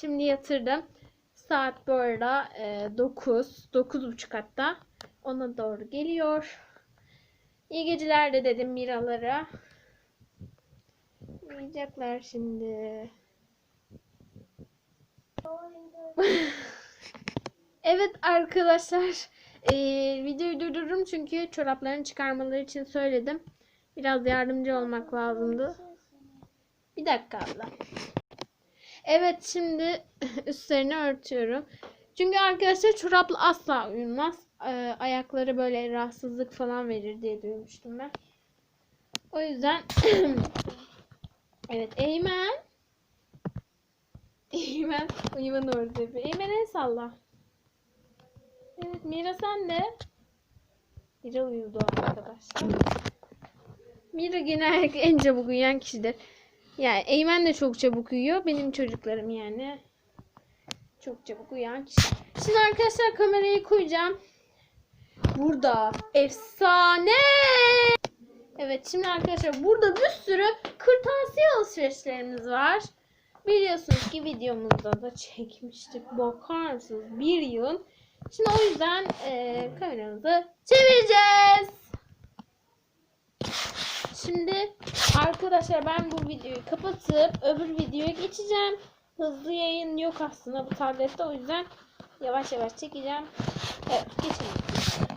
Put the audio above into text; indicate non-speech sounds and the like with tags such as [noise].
Şimdi yatırdım. Saat bu arada e, 9. 9.30 hatta. Ona doğru geliyor. İyi geceler de dedim Miralara. Uyuyacaklar şimdi. [laughs] Evet arkadaşlar. eee, videoyu durdururum çünkü çoraplarını çıkarmaları için söyledim. Biraz yardımcı olmak lazımdı. Bir dakika abla. Evet şimdi [laughs] üstlerini örtüyorum. Çünkü arkadaşlar çorapla asla uyunmaz. Eee, ayakları böyle rahatsızlık falan verir diye duymuştum ben. O yüzden [clears throat] Evet Eymen. [laughs] Eymen uyumanı orada. Eymen el salla. Evet Mira sen de. Mira uyudu arkadaşlar. Mira genellikle [laughs] en çabuk uyuyan kişidir. Yani Eymen de çok çabuk uyuyor. Benim çocuklarım yani. Çok çabuk uyuyan kişi. Şimdi arkadaşlar kamerayı koyacağım. Burada. Efsane. Evet şimdi arkadaşlar burada bir sürü kırtasiye alışverişlerimiz var. Biliyorsunuz ki videomuzda da çekmiştik. Bakar mısınız? Bir yıl. Şimdi o yüzden e, kameramızı çevireceğiz. Şimdi arkadaşlar ben bu videoyu kapatıp öbür videoya geçeceğim. Hızlı yayın yok aslında bu tablette o yüzden yavaş yavaş çekeceğim. Evet geçelim.